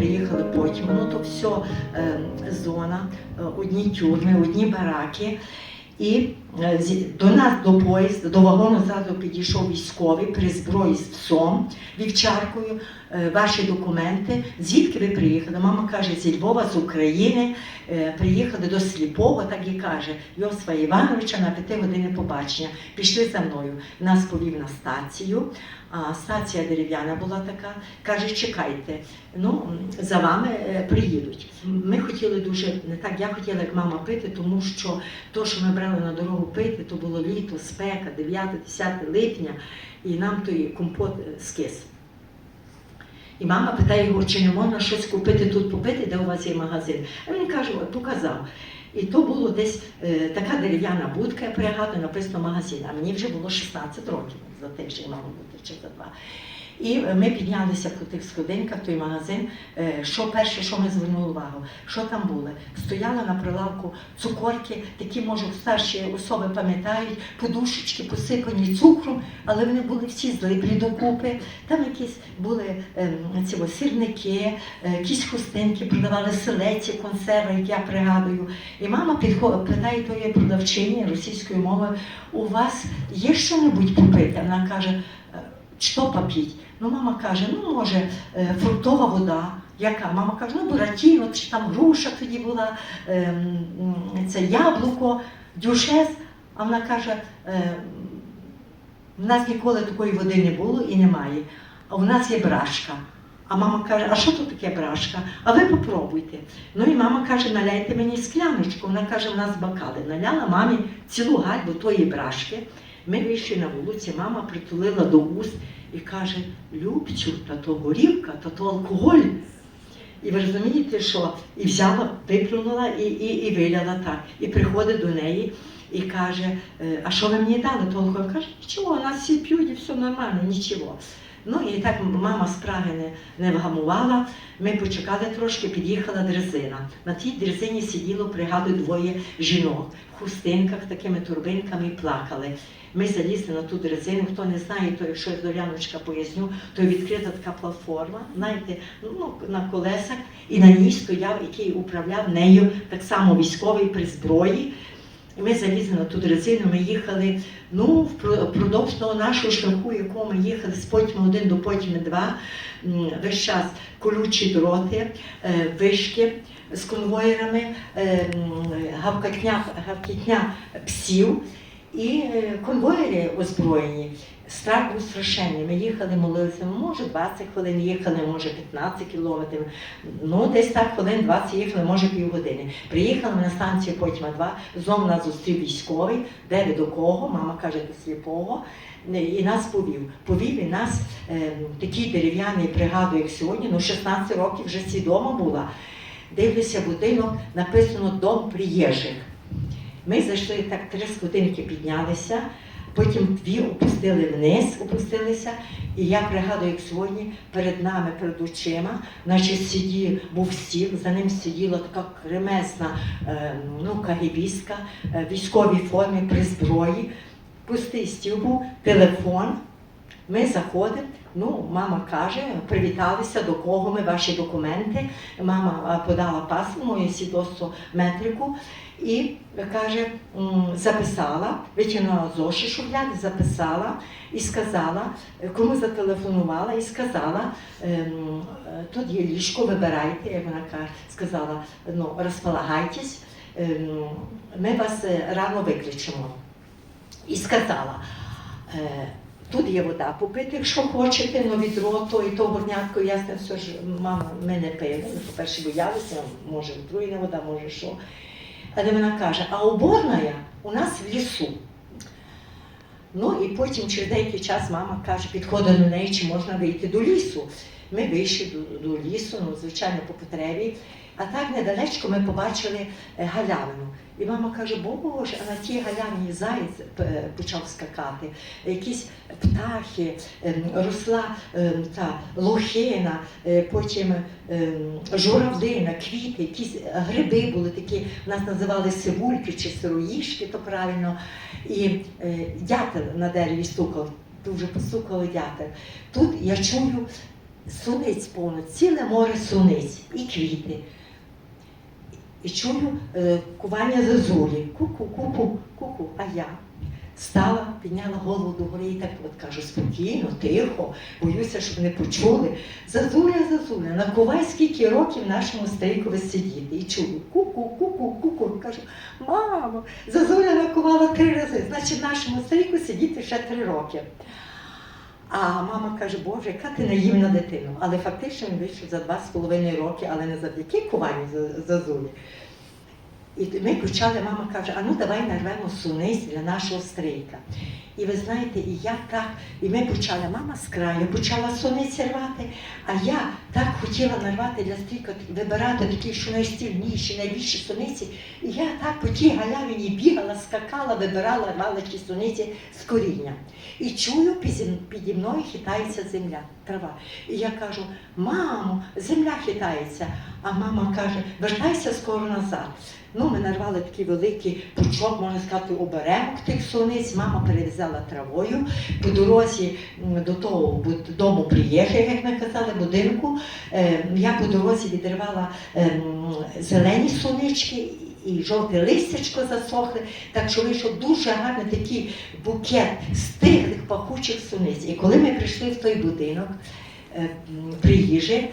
приїхали потім. Ну то все зона, е, одні тюрми, одні бараки. І до нас до поїзду, до вагону зразу підійшов військовий при зброї з псом, вівчаркою, е, ваші документи. Звідки ви приїхали? Мама каже, зі Львова, з України, е, приїхали до сліпого, так і каже, Йосифа Івановича на п'яти години побачення. Пішли за мною. Нас повів на стацію. А стація дерев'яна була така. Каже, чекайте, ну за вами е, приїдуть. Ми хотіли дуже не так. Я хотіла, як мама пити, тому що то, що ми брали на дорогу пити, то було літо, спека, 9-10 липня, і нам той компот е, скис. І мама питає його, чи не можна щось купити тут попити, де у вас є магазин. А він каже, от показав. І то було десь е, така дерев'яна будка, я пригадую, написано магазин. А мені вже було 16 років за те, що мало бути чи за два. І е, ми піднялися по тих сходинках, той магазин. Е, Що перше, що ми звернули увагу, що там були? Стояли на прилавку цукорки, такі, може, старші особи пам'ятають, подушечки посипані цукром, але вони були всі злиплі докупи. Там якісь були ем, ці ось сирники, е, якісь хустинки, продавали селеці, консерви, як я пригадую. І мама підходить, питає тої продавчині російської мови, у вас є що-небудь попити? Вона каже, «Е, що попіть? Ну, мама каже, ну може, е, фруктова вода. Яка? Мама каже, ну буратіно, чи там груша тоді була, ем, це яблуко, дюшес. А вона каже, е, в нас ніколи такої води не було і немає. А у нас є брашка. А мама каже, а що тут таке брашка? А ви попробуйте. Ну і мама каже, наляйте мені скляночку. Вона каже, у нас бокали. Наляла мамі цілу гальбу тої брашки. Ми вийшли на вулиці, мама притулила до уст і каже, Любчу, та то горівка, та то алкоголь. І ви розумієте, що і взяла, виплюнула і, і, і виляла так. І приходить до неї і каже, «Е, а що ви мені дали? То алкоголь каже, нічого, нас всі п'ють і все нормально, нічого. Ну і так мама справи не, не вгамувала. Ми почекали трошки, під'їхала дрезина. На тій дрезині сиділо, пригадую, двоє жінок в хустинках, такими турбинками і плакали. Ми залізли на ту дрезину. Хто не знає, то якщо я Зоряночка поясню, то відкрита така платформа, знаєте, ну, на колесах, і на ній стояв, який управляв нею так само військовий при зброї. І ми залізли на ту дрезину, ми їхали ну, впродовж того нашого шляху, якого ми їхали з Потьми один до Потьми два, весь час колючі дроти, е, вишки з конвоєрами, е, гавкатня, гавкітня псів і е, конвоєри озброєні. Страх був страшенний. Ми їхали, молилися, може 20 хвилин їхали, може 15 кілометрів. Ну, десь так хвилин 20 їхали, може півгодини. Приїхали на станцію Потьма 2, знову нас зустрів військовий, де ви до кого, мама каже, до сліпого. Е, І нас повів. Повів і нас е, такий дерев'яний, пригадую, як сьогодні, ну 16 років вже свідома була. Дивлюся будинок, написано Дом приїжджих. Ми зайшли так три сходинки піднялися, потім дві опустили вниз, опустилися. І я пригадую, як сьогодні перед нами, перед очима, наче сидів, був стіл, за ним сиділа така кремесна е, ну, кагібістка, е, військовій формі при зброї. Пустий стіл був, телефон. Ми заходимо. Ну, мама каже, привіталися, до кого ми, ваші документи. Мама подала паспорт, моє свідоцтво метрику і каже, записала, витягнула зоші шухляди, записала і сказала, кому зателефонувала і сказала, ем, тут є ліжко, вибирайте, як вона сказала, ну, розполагайтесь, ем, ми вас е, рано викличемо. І сказала, е, тут є вода попити, якщо хочете, ну відро, то і то горнятко, ясне, все ж, мама, ми не пили. По-перше, боялися, може отруєна вода, може що. Але вона каже, а уборна у нас в лісу. Ну і потім через деякий час мама каже, підходить до неї, чи можна вийти до лісу. Ми вийшли до, до лісу, ну, звичайно, по потребі. А так недалечко ми побачили е, галявину. І мама каже, боже, а на тій галявині заєць е, почав скакати, якісь птахи, ем, росла ем, та лохина, е, потім ем, журавлина, квіти, якісь гриби були такі, нас називали сивульки чи сироїшки, то правильно. І е, дятел на дереві стукав, дуже постукали дятел. Тут я чую суниць повно, ціле море суниць і квіти. І чую е, кування зазулі. Ку-ку, ку-ку. А я стала, підняла голову догори і так от кажу, спокійно, тихо, боюся, щоб не почули. Зазуля, зазуля, накувай скільки років нашому старікові сидіти. І чую, ку-ку, ку-ку, ку-ку. Кажу, мамо, зазуля накувала три рази, значить нашому старіку сидіти ще три роки. А мама каже, Боже, яка ти наївна дитина. Але фактично він вийшов за два з половиною роки, але не завдяки куванню за- зазулі. І ми почали, мама каже, а ну давай нарвемо суниць для нашого стрийка. І ви знаєте, і я так, і ми почали, мама з краю почала суниці рвати, а я так хотіла нарвати для стрійка, вибирати такі, що найстільніші, найбільші суниці. І я так по тій галявині бігала, скакала, вибирала, рвала ті суниці з коріння. І чую, піді мною хитається земля, трава. І я кажу, мамо, земля хитається. А мама каже, вертайся скоро назад. Ну, ми нарвали такий великий пучок, можна сказати, оберемок тих суниць. Мама перев'язала травою. По дорозі до того дому приїжджає, як ми казали, будинку. Е, Я по дорозі відривала ем, зелені сунички і жовте листячко засохли. Так що вийшов дуже гарний такий букет стиглих пахучих суниць. І коли ми прийшли в той будинок, е, приїжджі, Е,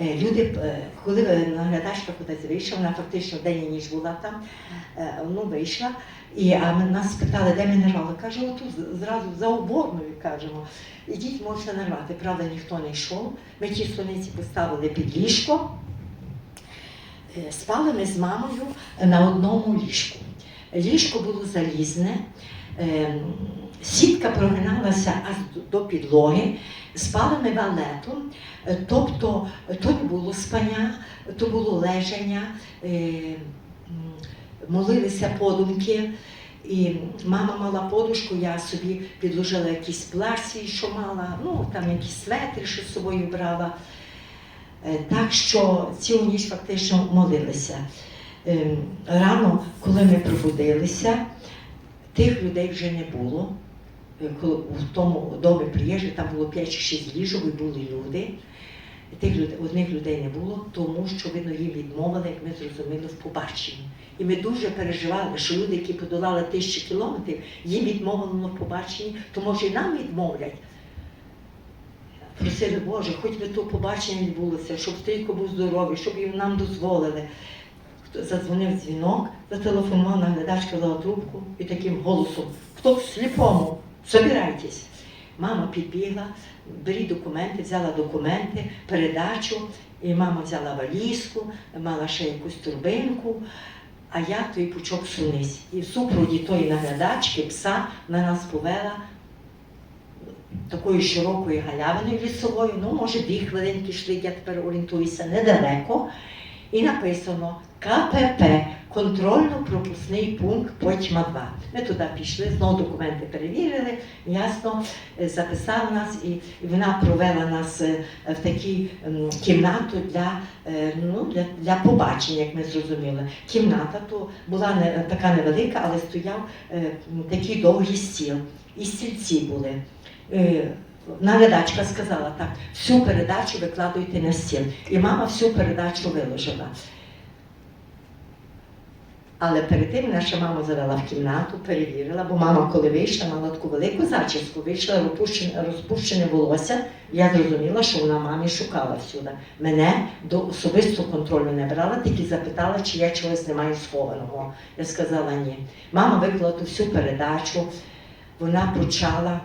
Люди, е, коли наглядачка кудись вийшла, вона фактично день і ніч була там, е, ну вийшла, і а нас спитали, де ми нарвали. Каже, отут зразу за уборною кажемо. Ідіть, можете нарвати. Правда, ніхто не йшов. Ми ті суниці поставили під ліжко. Е, Спали ми з мамою на одному ліжку. Ліжко було залізне, е, сітка прогиналася аж до- підлоги, спали ми валетом, Е, тобто то не було спання, то було лежання, е, молилися подумки. І мама мала подушку, я собі підложила якийсь плащ свій, що мала, ну там якісь светри, що з собою брала. Е, Так що цілу ніч фактично молилися. Рано, коли ми пробудилися, тих людей вже не було. Е, Коли в тому домі приїжджали, там було 5 чи 6 ліжок, і були люди. Тих людей, одних людей не було, тому що видно їм відмовили, як ми зрозуміли, в побаченні. І ми дуже переживали, що люди, які подолали тисячі кілометрів, їм відмовлено в побаченні, то може і нам відмовлять. Просили, Боже, хоч би то побачення відбулося, щоб стрійко був здоровий, щоб їм нам дозволили. Задзвонив дзвінок, зателефонував наглядачка взяла трубку і таким голосом, хто сліпому, собирайтесь. Мама підбігла, беріть документи, взяла документи, передачу, і мама взяла валізку, мала ще якусь турбинку, а я той пучок суниць. І в супроводі тої наглядачки, пса, на нас повела такою широкою галявиною лісовою, ну, може, дві хвилинки йшли, я тепер орієнтуюся недалеко. І написано КПП, контрольно-пропускний пункт Потьма 2. Ми туди пішли, знову документи перевірили, ясно, е, записали нас, і вона провела нас е, в таку кімнату для, е, ну, для, для побачення, як ми зрозуміли. Кімната то була не така невелика, але стояв такий довгий стіл. І стільці були. Наглядачка сказала так, всю передачу викладуйте на стіл. І мама всю передачу виложила. Але перед тим наша мама завела в кімнату, перевірила, бо мама, коли вийшла, мала таку велику зачіску, вийшла розпущене, розпущене волосся. Я зрозуміла, що вона мамі шукала всюди. Мене до особистого контролю не брала, тільки запитала, чи я чогось не маю схованого. Я сказала ні. Мама виклала ту всю передачу, вона почала.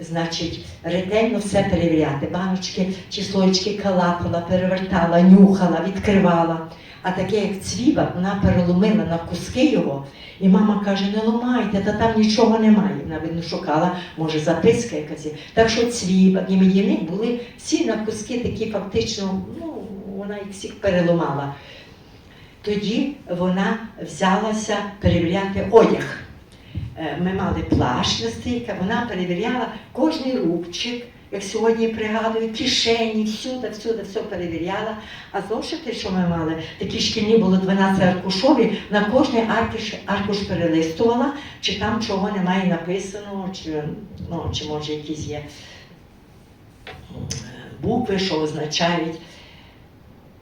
Значить, ретельно все перевіряти. Баночки чи слоєчки калапала, перевертала, нюхала, відкривала. А таке, як цвіба, вона переломила на куски його, і мама каже, не ламайте, та там нічого немає. Вона видно шукала, може, записка якась. Так що цвіба і медяник були всі на куски такі фактично, ну, вона їх всіх переломала. Тоді вона взялася перевіряти одяг. Е, Ми мали плащ на стійка, вона перевіряла кожний рубчик, як сьогодні пригадую, кишені, всюди, всюди, все перевіряла. А зошити, що ми мали, такі шкільні були 12 аркушові, на кожний аркуш, аркуш перелистувала, чи там чого немає написано, чи, ну, чи може якісь є букви, що означають.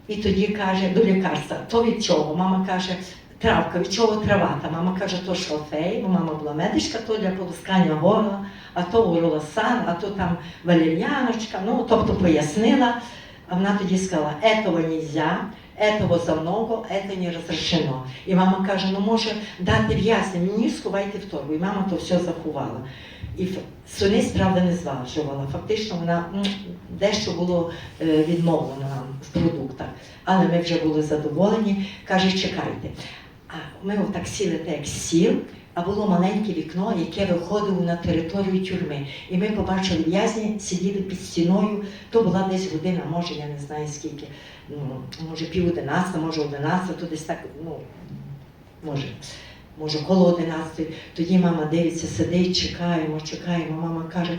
І тоді каже до лікарства, то від чого? Мама каже, травка, від чого трава? Та мама каже, то шалфей, бо мама була медичка, то для полоскання горла, а то уролосан, а то там валер'яночка. Ну, тобто пояснила. А вона тоді сказала, этого нельзя, этого за много, это не розрешено. І мама каже, ну може дати в'язням, мені сховайте в торбу. І мама то все заховала. І ф- Сониць, правда, не зважувала. Фактично вона м, дещо було е, відмовлено нам в продуктах. Але ми вже були задоволені. Каже, чекайте. Ми отак сіли так як сіл, а було маленьке вікно, яке виходило на територію тюрми. І ми побачили в'язні, сиділи під стіною. То була десь година, може, я не знаю скільки, ну, може пів одинадцята, може одинадцята, то десь так, ну, може, може, коло одинадцятої. Тоді мама дивиться, сидить, чекаємо, чекаємо. Мама каже,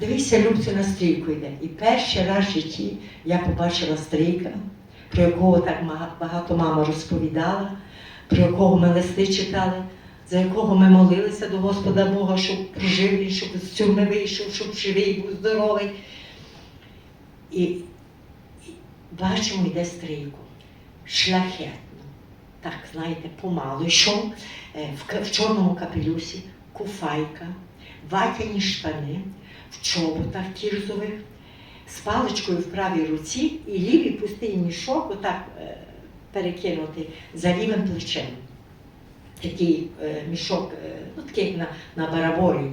дивися, Любцю на стрійку йде. І перший раз в житті я побачила стрійка, про якого так багато мама розповідала, про якого ми листи читали, за якого ми молилися до Господа Бога, щоб прожив він, щоб з тюрми вийшов, щоб живий був здоровий. І, і бачимо, йде стрійку. Шляхетно. Так, знаєте, помалу йшов е, в, в чорному капелюсі, куфайка, ватяні штани, в чоботах кірзових, з паличкою в правій руці і лівий пустий мішок, отак перекинутий за лівим плечем. Такий е, мішок, е, ну такий на, на бараболі.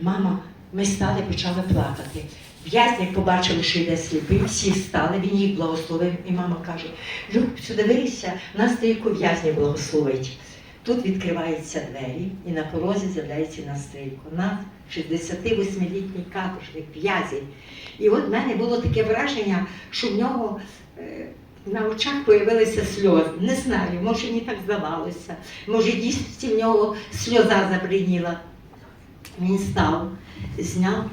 Мама, ми стали, почали плакати. В'язні, побачили, що йде сліпий, всі встали, він їх благословив, і мама каже: Любцю, дивися, нас стрійку в'язні благословить. Тут відкриваються двері, і на порозі з'являється настрійко. Нас 68-літній каторжник, в'язень. І от в мене було таке враження, що в нього е, на очах появилися сльози. Не знаю, може мені так здавалося. Може, дійсно в нього сльоза забриніла. Він став, зняв.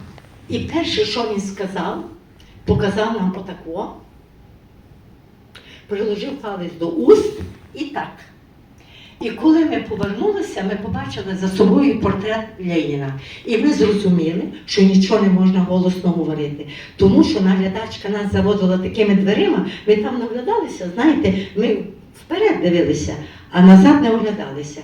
І перше, що він сказав, показав нам отако, приложив палець до уст і так. І коли ми повернулися, ми побачили за собою портрет Леніна. І ми зрозуміли, що нічого не можна голосно говорити. Тому що наглядачка нас заводила такими дверима, ми там наглядалися, знаєте, ми вперед дивилися, а назад не оглядалися.